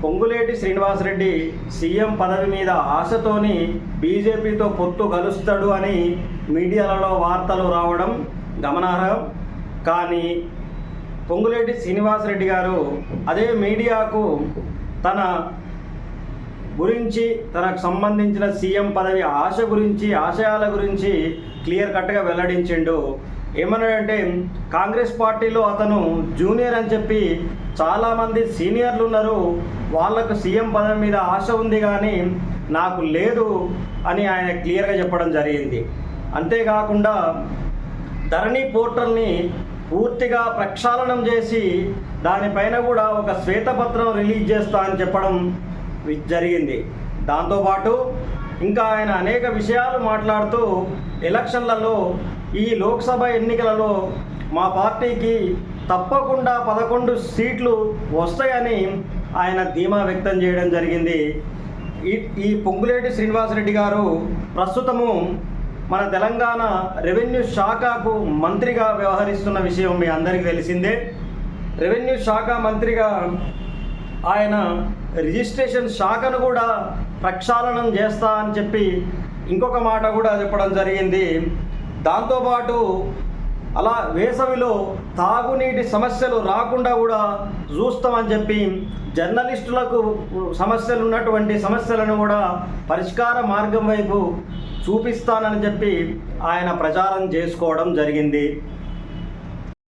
Ponguleti Srinivasa Reddy CM పదవి మీద ఆశతోని బీజేపీతో పొత్తు కలుస్తాడు అని మీడియాలలో వార్తలు రావడం గమనార్హం. కానీ పొంగులేటి శ్రీనివాసరెడ్డి గారు అదే మీడియాకు తన గురించి తనకు సంబంధించిన సీఎం పదవి ఆశ గురించి ఆశయాల గురించి క్లియర్ కట్గా వెల్లడించిండు. ఏమన్నాడంటే కాంగ్రెస్ పార్టీలో అతను జూనియర్ అని చెప్పి చాలామంది సీనియర్లు ఉన్నారు వాళ్ళకు సీఎం పదవి మీద ఆశ ఉంది కానీ నాకు లేదు అని ఆయన క్లియర్గా చెప్పడం జరిగింది. అంతేకాకుండా ధరణి పోర్టల్ని పూర్తిగా ప్రక్షాళనం చేసి దానిపైన కూడా ఒక శ్వేతపత్రం రిలీజ్ చేస్తా అని చెప్పడం జరిగింది. దాంతోపాటు ఇంకా ఆయన అనేక విషయాలు మాట్లాడుతూ ఎలక్షన్లలో ఈ లోక్సభ ఎన్నికలలో మా పార్టీకి తప్పకుండా పదకొండు సీట్లు వస్తాయని ఆయన ధీమా వ్యక్తం చేయడం జరిగింది. ఈ ఈ పొంగులేటి శ్రీనివాసరెడ్డి గారు ప్రస్తుతము మన తెలంగాణ రెవెన్యూ శాఖకు మంత్రిగా వ్యవహరిస్తున్న విషయం మీ అందరికీ తెలిసిందే. రెవెన్యూ శాఖ మంత్రిగా ఆయన రిజిస్ట్రేషన్ శాఖను కూడా ప్రక్షాళనం చేస్తా అని చెప్పి ఇంకొక మాట కూడా చెప్పడం జరిగింది. దాంతోపాటు అలా వేసవిలో తాగునీటి సమస్యలు రాకుండా కూడా చూస్తామని చెప్పి జర్నలిస్టులకు సమస్యలు ఉన్నటువంటి సమస్యలను కూడా పరిష్కార మార్గం వైపు చూపిస్తానని చెప్పి ఆయన ప్రచారం చేసుకోవడం జరిగింది.